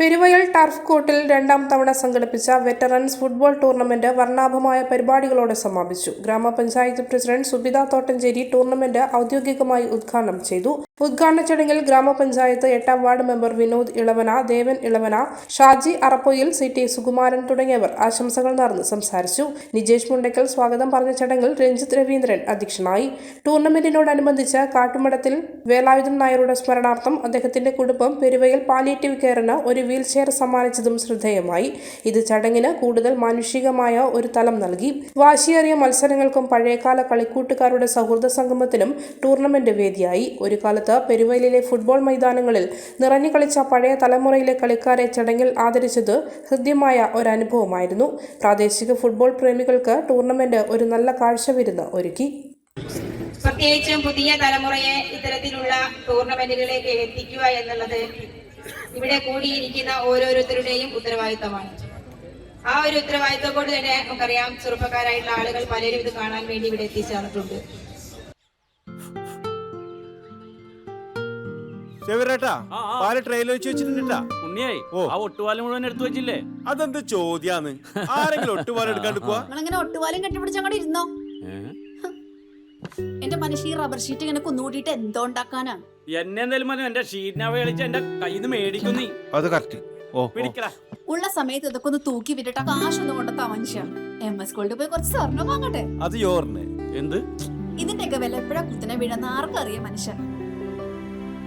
Peruvayal turf കോർട്ടിൽ രണ്ടാം തവണ സംഘടിപ്പിച്ച വെറ്ററൻസ് ഫുട്ബോൾ ടൂർണമെന്റ് വർണാഭമായ പരിപാടികളോടെ സമാപിച്ചു. ഗ്രാമപഞ്ചായത്ത് പ്രസിഡന്റ് സുബിത തോട്ടഞ്ചേരി ടൂർണമെന്റ് ഔദ്യോഗികമായി ഉദ്ഘാടനം ചെയ്തു. ഉദ്ഘാടന ചടങ്ങിൽ ഗ്രാമപഞ്ചായത്ത് എട്ടാം ward member Vinod Elavana Devan Elavana Shaji Arappoyil C T Sukumaran തുടങ്ങിയവർ ആശംസകൾ നേർന്ന് സംസാരിച്ചു. നിജേഷ് മുണ്ടയ്ക്കൽ സ്വാഗതം പറഞ്ഞ ചടങ്ങിൽ രഞ്ജിത്ത് രവീന്ദ്രൻ അധ്യക്ഷനായി. ടൂർണമെന്റിനോടനുബന്ധിച്ച് കാട്ടുമടത്തിൽ വേലായുധൻ നായരുടെ സ്മരണാർത്ഥം അദ്ദേഹത്തിന്റെ കുടുംബം പെരുവയിൽ പാലിയേറ്റീവ് കെയറിന് ഒരു വീൽ ചെയർ സമ്മാനിച്ചതും ശ്രദ്ധേയമായി. ഇത് ചടങ്ങിന് കൂടുതൽ മാനുഷികമായ ഒരു തലം നൽകി. വാശിയേറിയ മത്സരങ്ങൾക്കും പഴയകാല കളിക്കൂട്ടുകാരുടെ സൗഹൃദ സംഗമത്തിനും ടൂർണമെന്റ് വേദിയായി. ഒരു കാലത്ത് പെരുവയലിലെ ഫുട്ബോൾ മൈതാനങ്ങളിൽ നിറഞ്ഞു കളിച്ച പഴയ തലമുറയിലെ കളിക്കാരെ ചടങ്ങിൽ ആദരിച്ചത് ഹൃദ്യമായ ഒരനുഭവമായിരുന്നു. പ്രാദേശിക ഫുട്ബോൾ പ്രേമികൾക്ക് ടൂർണമെന്റ് ഒരു നല്ല കാഴ്ചവിരുന്ന് ഒരുക്കി. പ്രത്യേകിച്ചും പുതിയ തലമുറയെ ഇത്തരത്തിലുള്ള ടൂർണമെന്റുകളിലേക്ക് എത്തിക്കുക എന്നുള്ളത് ഇവിടെ കൂടിയിരിക്കുന്ന ഓരോരുത്തരുടെയും ഉത്തരവാദിത്തമാണ്. ആ ഒരു ഉത്തരവാദിത്തം കൊണ്ട് തന്നെ നമുക്കറിയാം ചെറുപ്പക്കാരായിട്ടുള്ള ആളുകൾ പലരും ഇത് കാണാൻ വേണ്ടി ഇവിടെ എത്തിച്ചേർന്നിട്ടുണ്ട്. ചെവിരേട്ടാ. പാൽ ട്രെയിലർ വെച്ച് വെച്ചിട്ടുണ്ടാ ഉണ്ണിയായി ഓ. ആ ഒട്ടുപാലം മുഴുവൻ എടുത്തു വെച്ചില്ലേ? അതെന്ത് ചോദ്യാന്ന്? ആരെങ്കിലും ഒട്ടുപാലം എടുക്കാണ്ട് പോവാ? നിങ്ങളങ്ങനെ ഒട്ടുപാലും കെട്ടിപ്പിടിച്ച് അങ്ങോട്ട് ഇരുന്നോ? എന്റെ മനുഷ്യ ഈ റബ്ബർ ഷീറ്റ് ഇങ്ങനെ കുന്നുകൂട്ടിയിട്ട് എന്തോ ഉണ്ടാക്കാനാ? എന്നെ എന്തായാലും മതി എന്റെ ഷീറ്റിനെ കളിച്ച് എന്റെ കയ്യിൽ നിന്ന് മേടിക്കും നീ. അത് കറക്റ്റ് ഓ ഓ. പിടിക്കടാ. ഉള്ള സമയത്ത് ഇതൊക്കെ ഒന്ന് തൂക്കി വിട്ടിട്ട് കാശൊന്നും കൊണ്ടെത്താ മനുഷ്യ. എം എസ് പോയി കുറച്ച് സ്വർണം വാങ്ങട്ടെ? അത് എന്ത്? ഇതിന്റെയൊക്കെ വില എപ്പോഴാ കുത്തിനെ വീഴുന്ന ആർക്കറിയാം മനുഷ്യ.